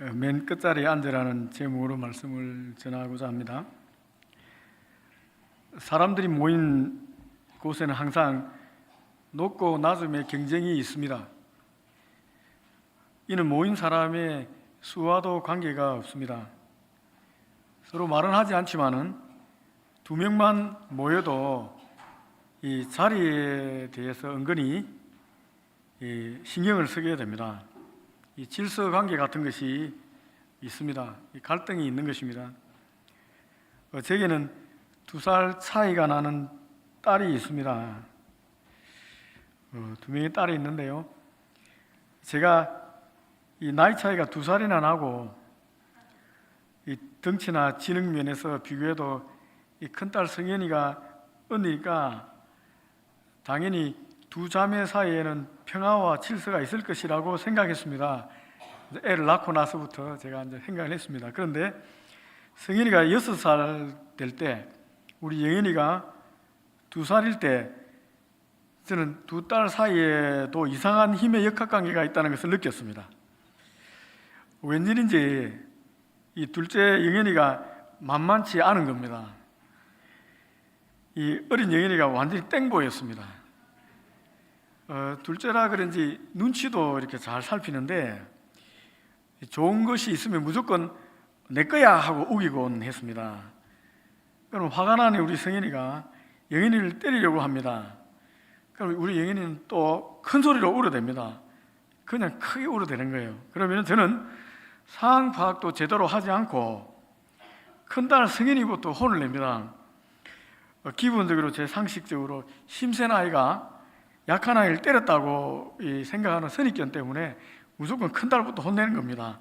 어, 맨 끝자리에 앉으라는 제목으로 말씀을 전하고자 합니다. 사람들이 모인 곳에는 항상 높고 낮음의 경쟁이 있습니다. 이는 모인 사람의 수와도 관계가 없습니다. 서로 말은 하지 않지만은 두 명만 모여도 이 자리에 대해서 은근히 이 신경을 쓰게 됩니다. 이 질서 관계 같은 것이 있습니다. 이 갈등이 있는 것입니다. 어, 제게는 두 살 차이가 나는 딸이 있습니다. 어, 두 명의 딸이 있는데요. 제가 이 나이 차이가 두 살이나 나고 이 덩치나 지능 면에서 비교해도 이 큰 딸 성현이가 언니니까 당연히 두 자매 사이에는 평화와 질서가 있을 것이라고 생각했습니다. 애를 낳고 나서부터 제가 이제 생각을 했습니다. 그런데 성현이가 여섯 살될 때, 우리 영현이가 두 살일 때, 저는 두 딸 사이에도 이상한 힘의 역학관계가 있다는 것을 느꼈습니다. 웬일인지 이 둘째 영현이가 만만치 않은 겁니다. 이 어린 영현이가 완전히 땡보였습니다. 어, 둘째라 그런지 눈치도 이렇게 잘 살피는데 좋은 것이 있으면 무조건 내 거야 하고 우기곤 했습니다. 그럼 화가 나는 우리 성현이가 영현이를 때리려고 합니다. 그럼 우리 영현이는 또 큰 소리로 울어댑니다. 그냥 크게 울어대는 거예요. 그러면 저는 상황 파악도 제대로 하지 않고 큰딸 성현이부터 혼을 냅니다. 어, 기본적으로 제 상식적으로 힘센 아이가 약한 아이를 때렸다고 이 생각하는 선입견 때문에 무조건 큰 딸부터 혼내는 겁니다.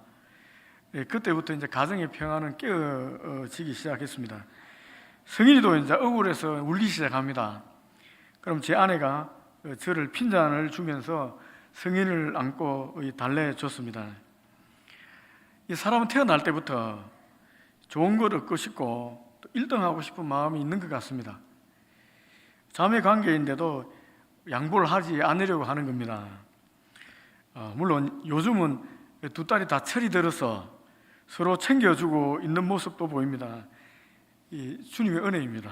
예, 그때부터 이제 가정의 평화는 깨어지기 시작했습니다. 성인이도 이제 억울해서 울기 시작합니다. 그럼 제 아내가 어, 저를 핀잔을 주면서 성인을 안고 달래줬습니다. 이 사람은 태어날 때부터 좋은 걸 얻고 싶고 또 1등하고 싶은 마음이 있는 것 같습니다. 자매 관계인데도 양보를 하지 않으려고 하는 겁니다. 어, 물론 요즘은 두 딸이 다 철이 들어서 서로 챙겨주고 있는 모습도 보입니다. 이 주님의 은혜입니다.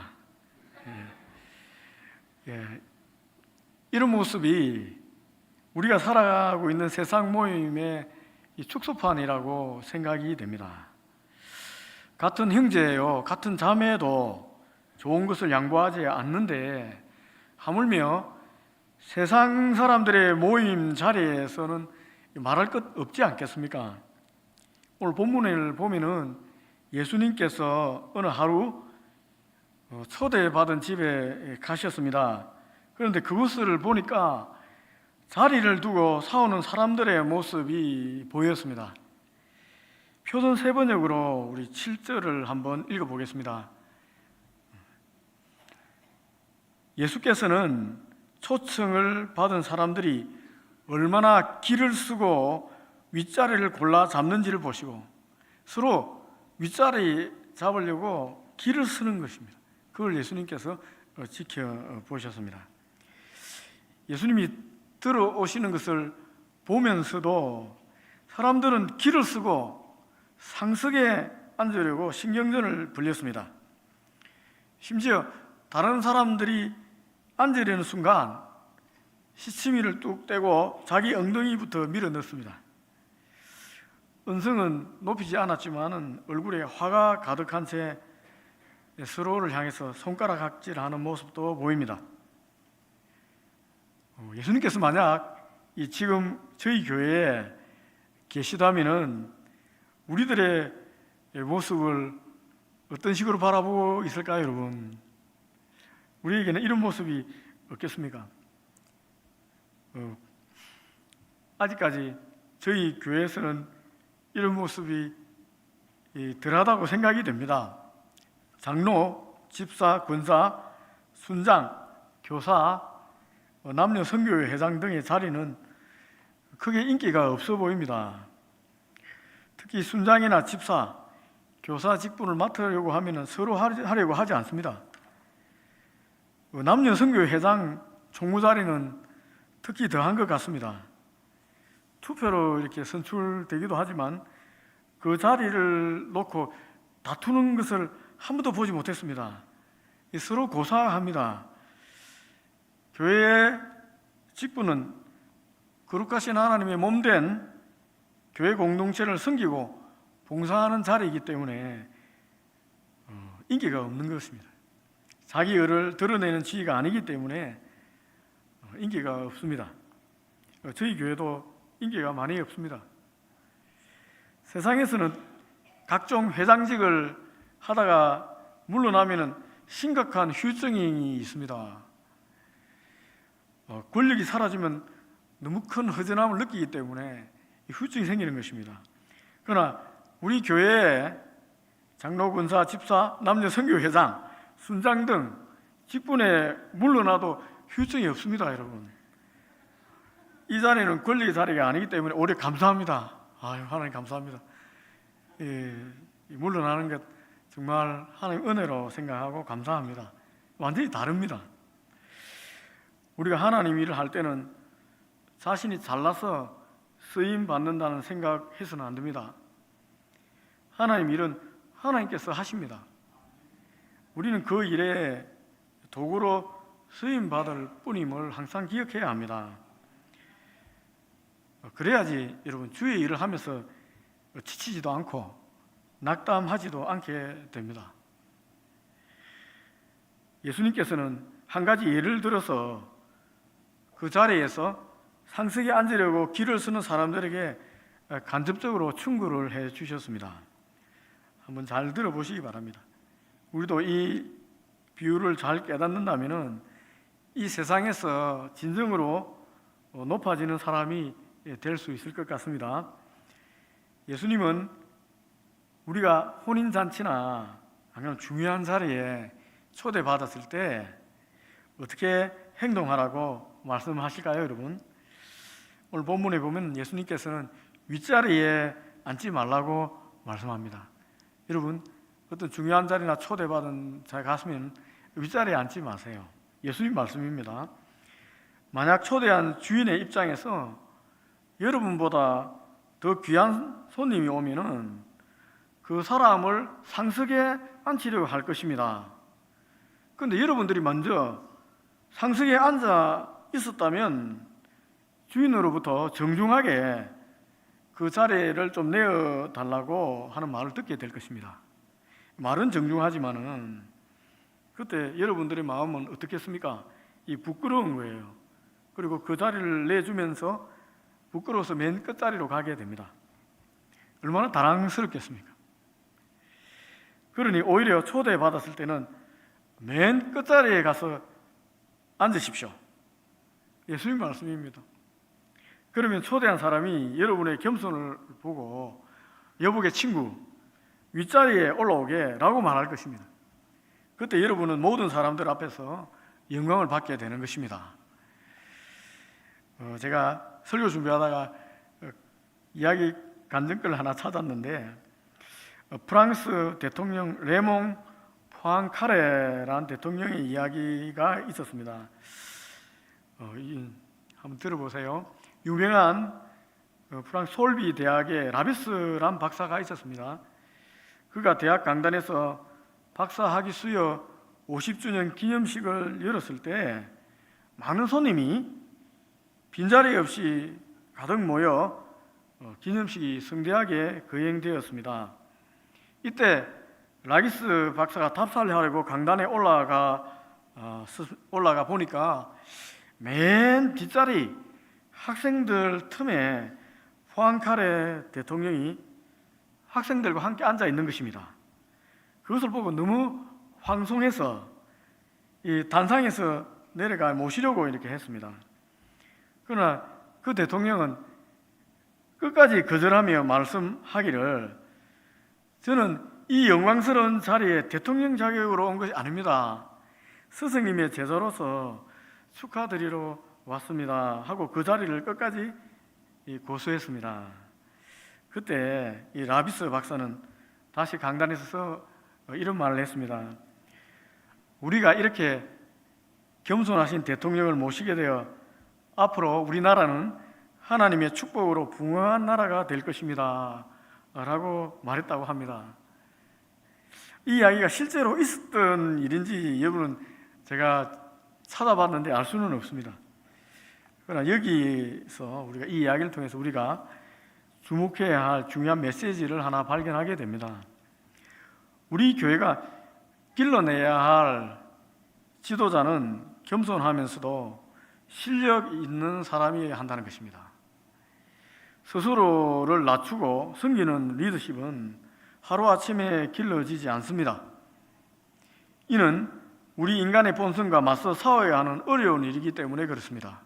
예. 예. 이런 모습이 우리가 살아가고 있는 세상 모임의 이 축소판이라고 생각이 됩니다. 같은 형제예요, 같은 자매도 좋은 것을 양보하지 않는데 하물며 세상 사람들의 모임 자리에서는 말할 것 없지 않겠습니까? 오늘 본문을 보면은 예수님께서 어느 하루 어, 초대받은 집에 가셨습니다. 그런데 그것을 보니까 자리를 두고 싸우는 사람들의 모습이 보였습니다. 표준 세 번역으로 우리 7절을 한번 읽어보겠습니다. 예수께서는 초청을 받은 사람들이 얼마나 길을 쓰고 윗자리를 골라 잡는지를 보시고 서로 윗자리 잡으려고 길을 쓰는 것입니다. 그걸 예수님께서 지켜보셨습니다. 예수님이 들어오시는 것을 보면서도 사람들은 길을 쓰고 상석에 앉으려고 신경전을 벌렸습니다. 심지어 다른 사람들이 앉으려는 순간 시치미를 뚝 떼고 자기 엉덩이부터 밀어 넣습니다. 은성은 높이지 않았지만은 얼굴에 화가 가득한 채 서로를 향해서 손가락 각질하는 모습도 보입니다. 어, 예수님께서 만약 이 지금 저희 교회에 계시다면은 우리들의 모습을 어떤 식으로 바라보고 있을까요, 여러분? 우리에게는 이런 모습이 없겠습니까? 어, 아직까지 저희 교회에서는 이런 모습이 덜하다고 생각이 됩니다. 장로, 집사, 권사, 순장, 교사, 어, 남녀 선교회 회장 등의 자리는 크게 인기가 없어 보입니다. 특히 순장이나 집사, 교사 직분을 맡으려고 하면 서로 하려고 하지 않습니다. 어, 남녀 선교회 회장 총무 자리는 특히 더한 것 같습니다. 투표로 이렇게 선출되기도 하지만 그 자리를 놓고 다투는 것을 한 번도 보지 못했습니다. 이 서로 고사합니다. 교회의 직분은 거룩하신 하나님의 몸된 교회 공동체를 섬기고 봉사하는 자리이기 때문에 어, 인기가 없는 것입니다. 자기 의를 드러내는 지위가 아니기 때문에 어, 인기가 없습니다. 어, 저희 교회도 인기가 많이 없습니다. 세상에서는 각종 회장직을 하다가 물러나면은 심각한 휴증이 있습니다. 어, 권력이 사라지면 너무 큰 허전함을 느끼기 때문에 이 후증이 생기는 것입니다. 그러나 우리 교회에 장로, 권사, 집사, 남녀 선교회장, 순장 등 직분에 물러나도 휴증이 없습니다, 여러분. 이 자리는 권력의 자리가 아니기 때문에 오래 감사합니다. 아유, 하나님 감사합니다. 예, 이 물러나는 것 정말 하나님 은혜로 생각하고 감사합니다. 완전히 다릅니다. 우리가 하나님 일을 할 때는 자신이 잘나서 쓰임 받는다는 생각해서는 안 됩니다. 하나님 일은 하나님께서 하십니다. 우리는 그 일에 도구로 쓰임 받을 뿐임을 항상 기억해야 합니다. 그래야지 여러분 주의 일을 하면서 지치지도 않고 낙담하지도 않게 됩니다. 예수님께서는 한 가지 예를 들어서 그 자리에서 상석에 앉으려고 길을 쓰는 사람들에게 간접적으로 충고를 해 주셨습니다. 한번 잘 들어보시기 바랍니다. 우리도 이 비유를 잘 깨닫는다면은 이 세상에서 진정으로 높아지는 사람이 될 수 있을 것 같습니다. 예수님은 우리가 혼인 잔치나 아니면 중요한 자리에 초대받았을 때 어떻게 행동하라고 말씀하실까요, 여러분? 오늘 본문에 보면 예수님께서는 윗자리에 앉지 말라고 말씀합니다. 여러분, 어떤 중요한 자리나 초대받은 자에 갔으면 윗자리에 앉지 마세요. 예수님 말씀입니다. 만약 초대한 주인의 입장에서 여러분보다 더 귀한 손님이 오면은 그 사람을 상석에 앉히려고 할 것입니다. 그런데 여러분들이 먼저 상석에 앉아 있었다면 주인으로부터 정중하게 그 자리를 좀 내어 달라고 하는 말을 듣게 될 것입니다. 말은 정중하지만은 그때 여러분들의 마음은 어떻겠습니까? 이 부끄러운 거예요. 그리고 그 자리를 내주면서 부끄러워서 맨 끝자리로 가게 됩니다. 얼마나 당황스럽겠습니까? 그러니 오히려 초대받았을 때는 맨 끝자리에 가서 앉으십시오. 예수님 말씀입니다. 그러면 초대한 사람이 여러분의 겸손을 보고 여복의 친구 윗자리에 올라오게 라고 말할 것입니다. 그때 여러분은 모든 사람들 앞에서 영광을 받게 되는 것입니다. 어, 제가 설교 준비하다가 어, 이야기 간증글 하나 찾았는데 어, 프랑스 대통령 레몽 포앙카레라는 대통령의 이야기가 있었습니다. 어, 이, 한번 들어보세요. 유명한 어, 프랑스 솔비 대학의 라비스란 박사가 있었습니다. 그가 대학 강단에서 박사 학위 수여 50주년 기념식을 열었을 때 많은 손님이 빈자리 없이 가득 모여 어, 기념식이 성대하게 거행되었습니다. 이때 라기스 박사가 답사를 하려고 강단에 올라가 어, 올라가 보니까 맨 뒷자리 학생들 틈에 포항카레 대통령이 학생들과 함께 앉아 있는 것입니다. 그것을 보고 너무 황송해서 이 단상에서 내려가 모시려고 이렇게 했습니다. 그러나 그 대통령은 끝까지 거절하며 말씀하기를 저는 이 영광스러운 자리에 대통령 자격으로 온 것이 아닙니다. 스승님의 제자로서 축하드리러 왔습니다. 하고 그 자리를 끝까지 고수했습니다. 그때 이 라비스 박사는 다시 강단에 서서 이런 말을 했습니다. 우리가 이렇게 겸손하신 대통령을 모시게 되어 앞으로 우리나라는 하나님의 축복으로 붕어한 나라가 될 것입니다. 라고 말했다고 합니다. 이 이야기가 실제로 있었던 일인지 여부는 제가 찾아봤는데 알 수는 없습니다. 그러나 여기서 우리가 이 이야기를 통해서 우리가 주목해야 할 중요한 메시지를 하나 발견하게 됩니다. 우리 교회가 길러내야 할 지도자는 겸손하면서도 실력 있는 사람이어야 한다는 것입니다. 스스로를 낮추고 섬기는 리더십은 하루아침에 길러지지 않습니다. 이는 우리 인간의 본성과 맞서 싸워야 하는 어려운 일이기 때문에 그렇습니다.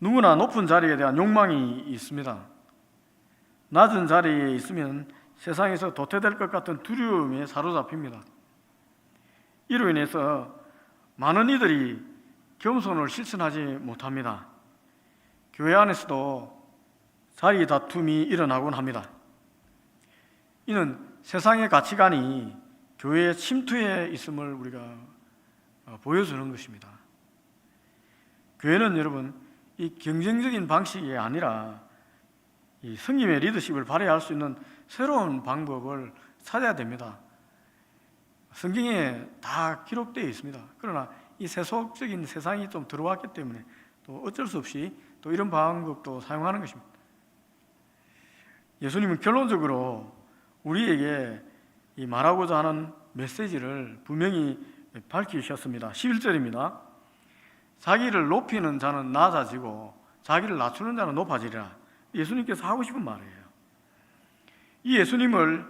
누구나 높은 자리에 대한 욕망이 있습니다. 낮은 자리에 있으면 세상에서 도태될 것 같은 두려움에 사로잡힙니다. 이로 인해서 많은 이들이 겸손을 실천하지 못합니다. 교회 안에서도 자리 다툼이 일어나곤 합니다. 이는 세상의 가치관이 교회의 침투에 있음을 우리가 어, 보여주는 것입니다. 교회는 여러분 이 경쟁적인 방식이 아니라 이 성님의 리더십을 발휘할 수 있는 새로운 방법을 찾아야 됩니다. 성경에 다 기록되어 있습니다. 그러나 이 세속적인 세상이 좀 들어왔기 때문에 또 어쩔 수 없이 또 이런 방법도 사용하는 것입니다. 예수님은 결론적으로 우리에게 이 말하고자 하는 메시지를 분명히 밝히셨습니다. 11절입니다. 자기를 높이는 자는 낮아지고 자기를 낮추는 자는 높아지리라. 예수님께서 하고 싶은 말이에요. 이 예수님을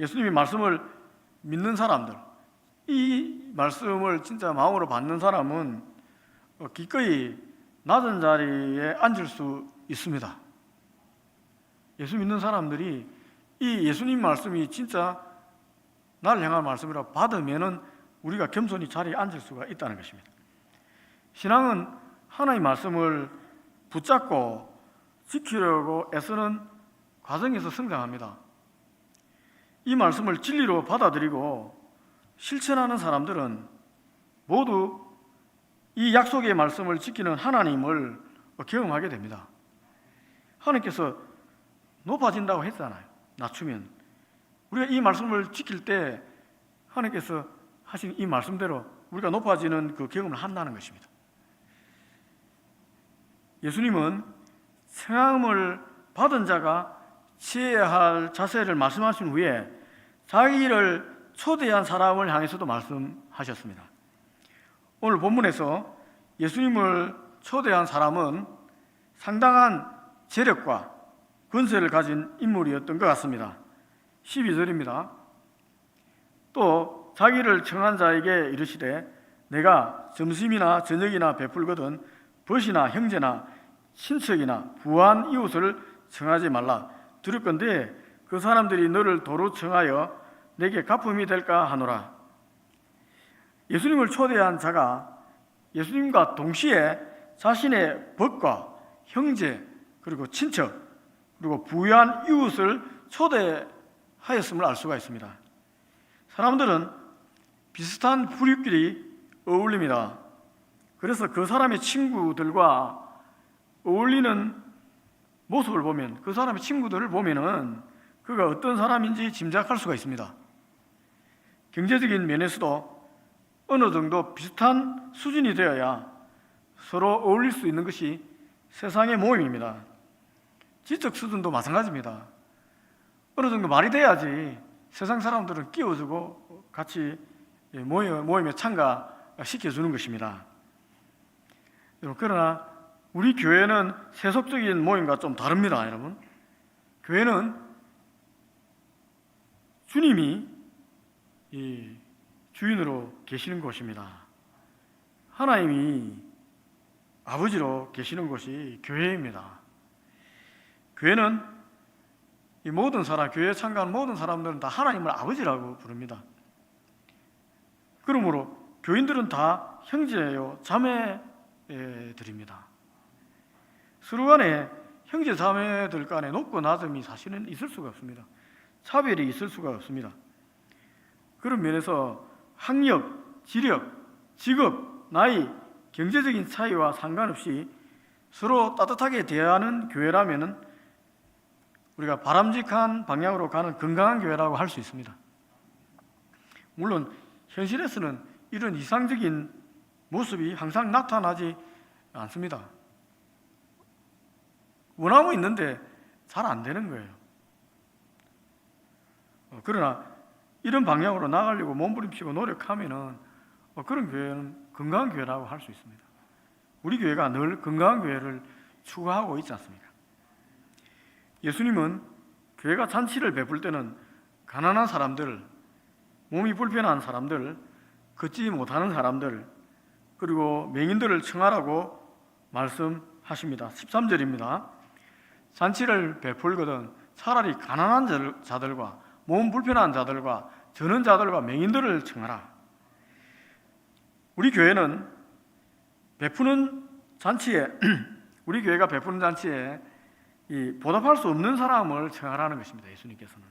예수님의 말씀을 믿는 사람들, 이 말씀을 진짜 마음으로 받는 사람은 어, 기꺼이 낮은 자리에 앉을 수 있습니다. 예수 믿는 사람들이 이 예수님 말씀이 진짜 나를 향한 말씀이라 받으면은 우리가 겸손히 자리에 앉을 수가 있다는 것입니다. 신앙은 하나님 말씀을 붙잡고 지키려고 애쓰는 과정에서 성장합니다. 이 말씀을 진리로 받아들이고 실천하는 사람들은 모두 이 약속의 말씀을 지키는 하나님을 경험하게 됩니다. 하나님께서 높아진다고 했잖아요. 낮추면. 우리가 이 말씀을 지킬 때 하나님께서 하신 이 말씀대로 우리가 높아지는 그 경험을 한다는 것입니다. 예수님은 성함을 받은 자가 취해야 할 자세를 말씀하신 후에 자기를 초대한 사람을 향해서도 말씀하셨습니다. 오늘 본문에서 예수님을 초대한 사람은 상당한 재력과 권세를 가진 인물이었던 것 같습니다. 12절입니다. 또 자기를 청한 자에게 이르시되 내가 점심이나 저녁이나 베풀거든 벗이나 형제나 친척이나 부한 이웃을 청하지 말라. 들을 건데 그 사람들이 너를 도로 청하여 내게 가품이 될까 하노라. 예수님을 초대한 자가 예수님과 동시에 자신의 벗과 형제 그리고 친척 그리고 부유한 이웃을 초대하였음을 알 수가 있습니다. 사람들은 비슷한 부류끼리 어울립니다. 그래서 그 사람의 친구들과 어울리는 모습을 보면 그 사람의 친구들을 보면은 그가 어떤 사람인지 짐작할 수가 있습니다. 경제적인 면에서도 어느 정도 비슷한 수준이 되어야 서로 어울릴 수 있는 것이 세상의 모임입니다. 지적 수준도 마찬가지입니다. 어느 정도 말이 돼야지 세상 사람들은 끼워주고 같이 모임, 모임에 참가시켜주는 것입니다. 그러나 우리 교회는 세속적인 모임과 좀 다릅니다, 여러분. 교회는 주님이 이 주인으로 계시는 곳입니다. 하나님이 아버지로 계시는 곳이 교회입니다. 교회는 이 모든 사람, 교회에 참가하는 모든 사람들은 다 하나님을 아버지라고 부릅니다. 그러므로 교인들은 다 형제요, 자매 들입니다. 서로 간에 형제 자매들 간에 높고 낮음이 사실은 있을 수가 없습니다. 차별이 있을 수가 없습니다. 그런 면에서 학력, 지력, 직업, 나이, 경제적인 차이와 상관없이 서로 따뜻하게 대하는 교회라면 우리가 바람직한 방향으로 가는 건강한 교회라고 할 수 있습니다. 물론 현실에서는 이런 이상적인 모습이 항상 나타나지 않습니다. 원하고 있는데 잘 안 되는 거예요. 어, 그러나 이런 방향으로 나가려고 몸부림치고 노력하면은 어, 그런 교회는 건강한 교회라고 할 수 있습니다. 우리 교회가 늘 건강한 교회를 추구하고 있지 않습니까? 예수님은 교회가 잔치를 베풀 때는 가난한 사람들, 몸이 불편한 사람들, 걷지 못하는 사람들, 그리고 맹인들을 청하라고 말씀하십니다. 13절입니다. 잔치를 베풀거든 차라리 가난한 자들- 자들과 몸 불편한 자들과 저는 자들과 맹인들을 청하라. 우리 교회는 베푸는 잔치에 우리 교회가 베푸는 잔치에 이 보답할 수 없는 사람을 청하라는 것입니다. 예수님께서는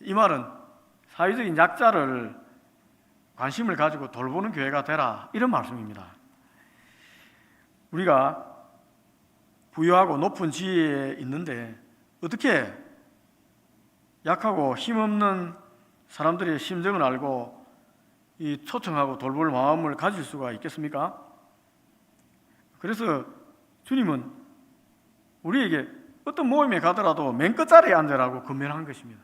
이 말은 사회적인 약자를 관심을 가지고 돌보는 교회가 되라 이런 말씀입니다. 우리가 부유하고 높은 지위에 있는데 어떻게 약하고 힘없는 사람들의 심정을 알고 이 초청하고 돌볼 마음을 가질 수가 있겠습니까? 그래서 주님은 우리에게 어떤 모임에 가더라도 맨 끝자리에 앉으라고 권면한 것입니다.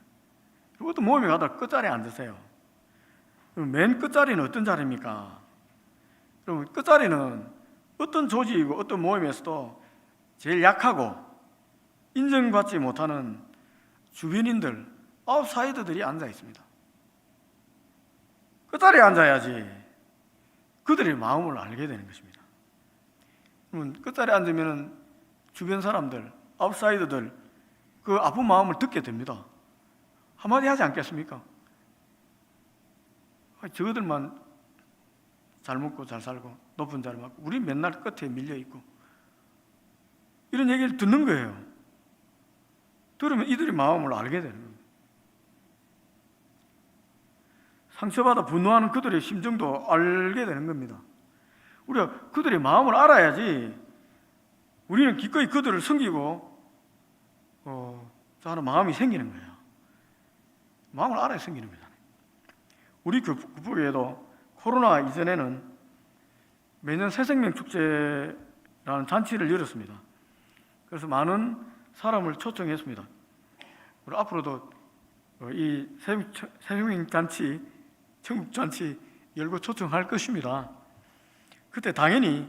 어떤 모임에 가더라도 끝자리에 앉으세요. 맨 끝자리는 어떤 자리입니까? 그럼 끝자리는 어떤 조직이고 어떤 모임에서도 제일 약하고 인정받지 못하는 주변인들, 아웃사이더들이 앉아 있습니다. 끝자리에 앉아야지 그들의 마음을 알게 되는 것입니다. 그러면 끝자리에 앉으면 주변 사람들, 아웃사이더들 그 아픈 마음을 듣게 됩니다. 한마디 하지 않겠습니까? 아, 저들만 잘 먹고 잘 살고 높은 자리 맞고 우리 맨날 끝에 밀려 있고 이런 얘기를 듣는 거예요. 들으면 이들의 마음을 알게 되는 겁니다. 상처받아 분노하는 그들의 심정도 알게 되는 겁니다. 우리가 그들의 마음을 알아야지 우리는 기꺼이 그들을 섬기고 어, 하는 마음이 생기는 거예요. 마음을 알아야 생기는 거잖아요. 우리 교회에도 코로나 이전에는 매년 새생명 축제라는 잔치를 열었습니다. 그래서 많은 사람을 초청했습니다. 그리고 앞으로도 어, 이 새생명 잔치, 천국 잔치 열고 초청할 것입니다. 그때 당연히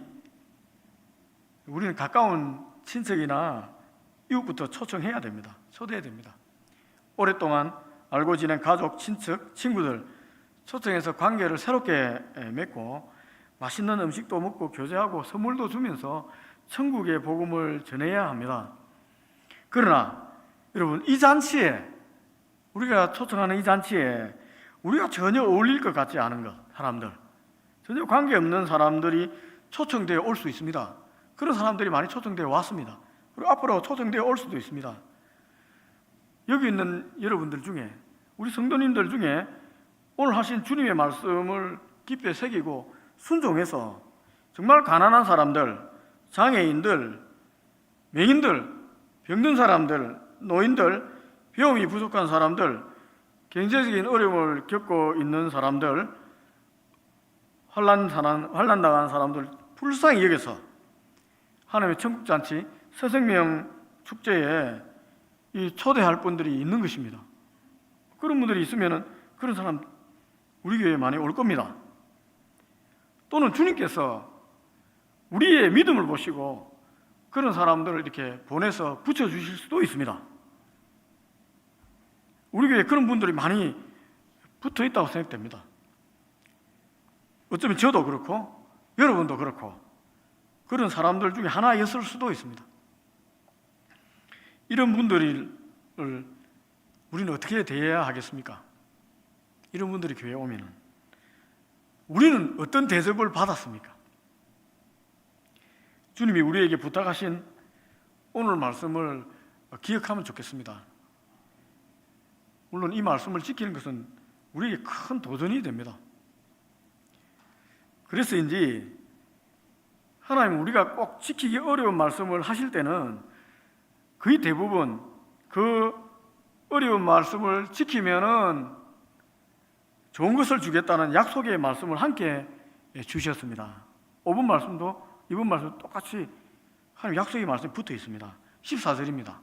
우리는 가까운 친척이나 이웃부터 초청해야 됩니다. 초대해야 됩니다. 오랫동안 알고 지낸 가족, 친척, 친구들 초청해서 관계를 새롭게 맺고 맛있는 음식도 먹고 교제하고 선물도 주면서 천국의 복음을 전해야 합니다. 그러나 여러분 이 잔치에 우리가 초청하는 이 잔치에 우리가 전혀 어울릴 것 같지 않은 것 사람들 전혀 관계 없는 사람들이 초청되어 올 수 있습니다. 그런 사람들이 많이 초청되어 왔습니다. 그리고 앞으로 초청되어 올 수도 있습니다. 여기 있는 여러분들 중에 우리 성도님들 중에 오늘 하신 주님의 말씀을 깊이 새기고 순종해서 정말 가난한 사람들, 장애인들, 맹인들, 병든 사람들, 노인들, 배움이 부족한 사람들, 경제적인 어려움을 겪고 있는 사람들, 환란 환란 당한 사람들 불쌍히 여겨서 하나님의 천국 잔치 새생명 축제에 이 초대할 분들이 있는 것입니다. 그런 분들이 있으면은 그런 사람 우리 교회에 많이 올 겁니다. 또는 주님께서 우리의 믿음을 보시고 그런 사람들을 이렇게 보내서 붙여 주실 수도 있습니다. 우리 교회에 그런 분들이 많이 붙어 있다고 생각됩니다. 어쩌면 저도 그렇고 여러분도 그렇고 그런 사람들 중에 하나였을 수도 있습니다. 이런 분들을 우리는 어떻게 대해야 하겠습니까? 이런 분들이 교회에 오면은 우리는 어떤 대접을 받았습니까? 주님이 우리에게 부탁하신 오늘 말씀을 기억하면 좋겠습니다. 물론 이 말씀을 지키는 것은 우리에게 큰 도전이 됩니다. 그래서인지 하나님 우리가 꼭 지키기 어려운 말씀을 하실 때는 거의 대부분 그 어려운 말씀을 지키면은 좋은 것을 주겠다는 약속의 말씀을 함께 주셨습니다. 5분 말씀도 이번 말씀 똑같이 하나님 약속의 말씀이 붙어 있습니다. 14절입니다.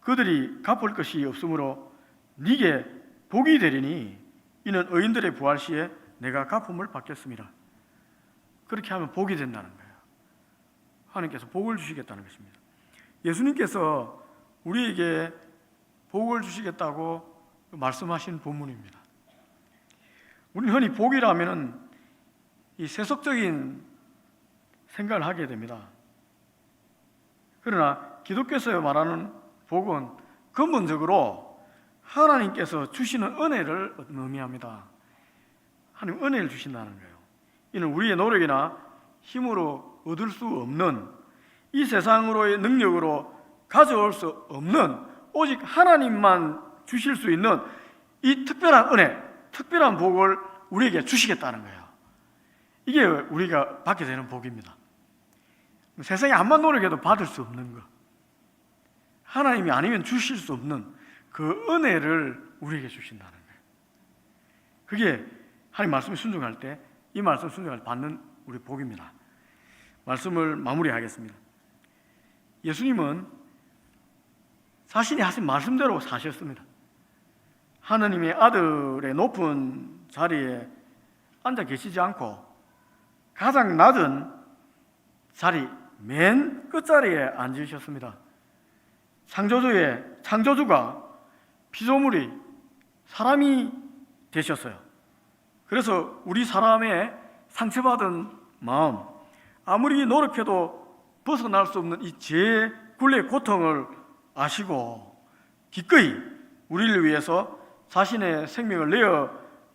그들이 갚을 것이 없으므로 네게 복이 되리니 이는 의인들의 부활 시에 내가 갚음을 받겠습니다. 그렇게 하면 복이 된다는 거예요. 하나님께서 복을 주시겠다는 것입니다. 예수님께서 우리에게 복을 주시겠다고 말씀하신 본문입니다. 우리는 흔히 복이라면은 이 세속적인 생각을 하게 됩니다. 그러나 기독교에서 말하는 복은 근본적으로 하나님께서 주시는 은혜를 의미합니다. 하나님 은혜를 주신다는 거예요. 이는 우리의 노력이나 힘으로 얻을 수 없는 이 세상으로의 능력으로 가져올 수 없는 오직 하나님만 주실 수 있는 이 특별한 은혜, 특별한 복을 우리에게 주시겠다는 거예요. 이게 우리가 받게 되는 복입니다. 세상에 암만 노력해도 받을 수 없는 것. 하나님이 아니면 주실 수 없는 그 은혜를 우리에게 주신다는 거예요. 그게 하나님 말씀에 순종할 때 이 말씀 순종할 때 받는 우리 복입니다. 말씀을 마무리하겠습니다. 예수님은 자신이 하신 말씀대로 사셨습니다. 하나님의 아들의 높은 자리에 앉아 계시지 않고 가장 낮은 자리 맨 끝자리에 앉으셨습니다. 창조주의 창조주가 피조물이 사람이 되셨어요. 그래서 우리 사람의 상처받은 마음, 아무리 노력해도 벗어날 수 없는 이 죄의 굴레 고통을 아시고 기꺼이 우리를 위해서 자신의 생명을 내어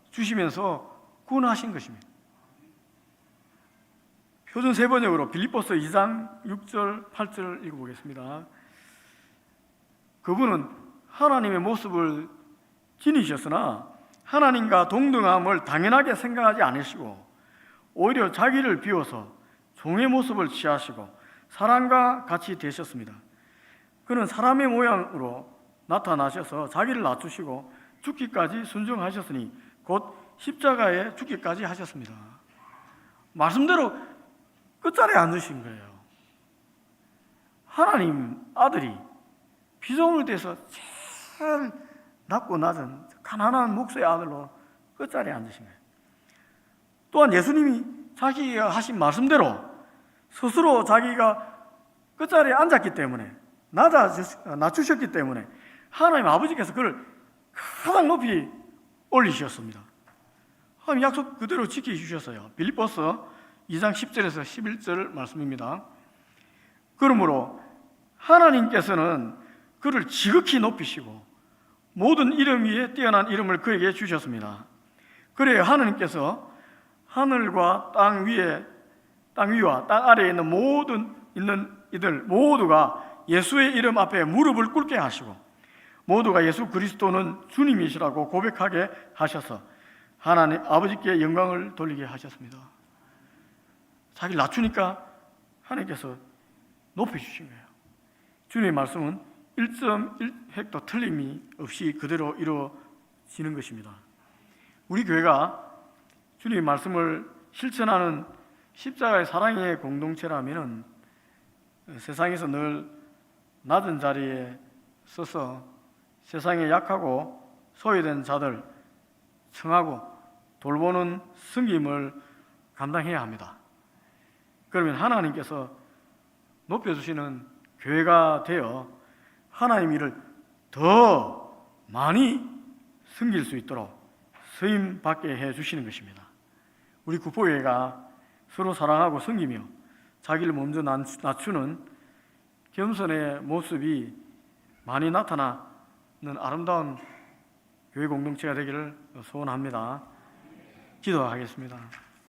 주시면서 구원하신 것입니다. 표준 세 번역으로 빌립보서 2장 6절 8절 읽어보겠습니다. 그분은 하나님의 모습을 지니셨으나 하나님과 동등함을 당연하게 생각하지 않으시고 오히려 자기를 비워서 종의 모습을 취하시고 사람과 같이 되셨습니다. 그는 사람의 모양으로 나타나셔서 자기를 낮추시고 죽기까지 순종하셨으니 곧 십자가에 죽기까지 하셨습니다. 말씀대로 끝자리에 앉으신 거예요. 하나님 아들이 비조물 돼서 제일 낮고 낮은 가난한 목수의 아들로 끝자리에 앉으신 거예요. 또한 예수님이 자기가 하신 말씀대로 스스로 자기가 끝자리에 앉았기 때문에 낮아 낮추셨기 때문에 하나님 아버지께서 그를 가장 높이 올리셨습니다. 하나님 약속 그대로 지켜주셨어요. 빌립보서 2장 10절에서 11절 말씀입니다. 그러므로 하나님께서는 그를 지극히 높이시고 모든 이름 위에 뛰어난 이름을 그에게 주셨습니다. 그래야 하나님께서 하늘과 땅 위에 땅 위와 땅 아래에 있는 모든 있는 이들 모두가 예수의 이름 앞에 무릎을 꿇게 하시고 모두가 예수 그리스도는 주님이시라고 고백하게 하셔서 하나님 아버지께 영광을 돌리게 하셨습니다. 자기를 낮추니까 하나님께서 높여주신 거예요. 주님의 말씀은 1.1획도 틀림이 없이 그대로 이루어지는 것입니다. 우리 교회가 주님의 말씀을 실천하는 십자가의 사랑의 공동체라면 세상에서 늘 낮은 자리에 서서 세상에 약하고 소외된 자들 청하고 돌보는 승김을 감당해야 합니다. 그러면 하나님께서 높여주시는 교회가 되어 하나님 일을 더 많이 섬길 수 있도록 쓰임 받게 해 주시는 것입니다. 우리 구포교회가 서로 사랑하고 섬기며 자기를 먼저 낮추는 겸손의 모습이 많이 나타나는 아름다운 교회 공동체가 되기를 소원합니다. 기도하겠습니다.